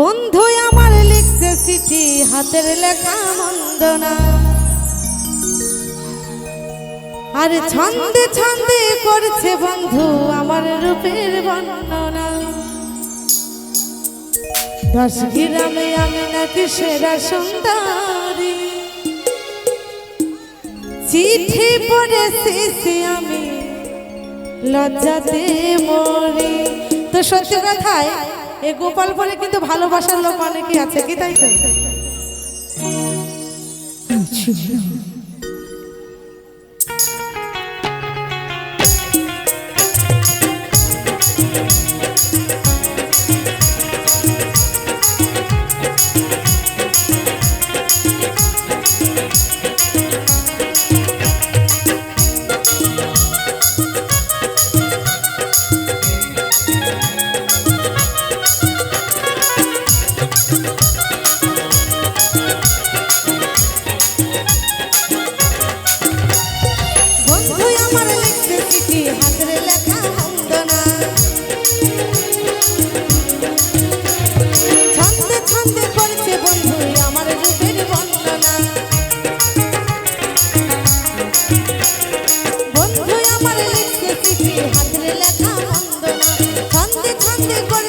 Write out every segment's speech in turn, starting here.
বন্ধু আমার লিখছে চিঠি, হাতের লেখা মন্দনা আর ছন্দে ছন্দে করছে বন্ধু আমার রূপের বর্ণনা দশ গ্রামে আমি নাকি সেরা সুন্দরী। চিঠি পড়েছি আমি, লজ্জাতে মরি। তো সত্য কথায় এই বলে কিন্তু ভালোবাসার লোক অনেকে আছে কি তাই তো?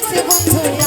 que você vai.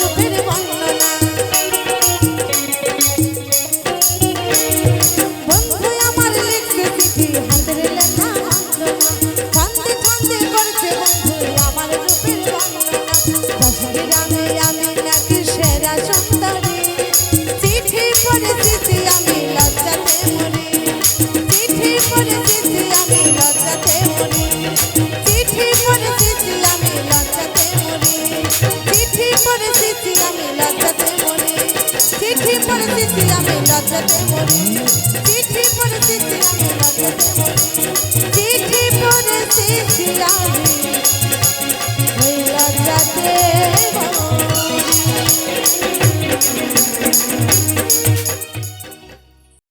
রূপের বাংলা পরিস্থিতি আমি লজ্জাতে মরি। চিঠি পরিস্থিতি আমি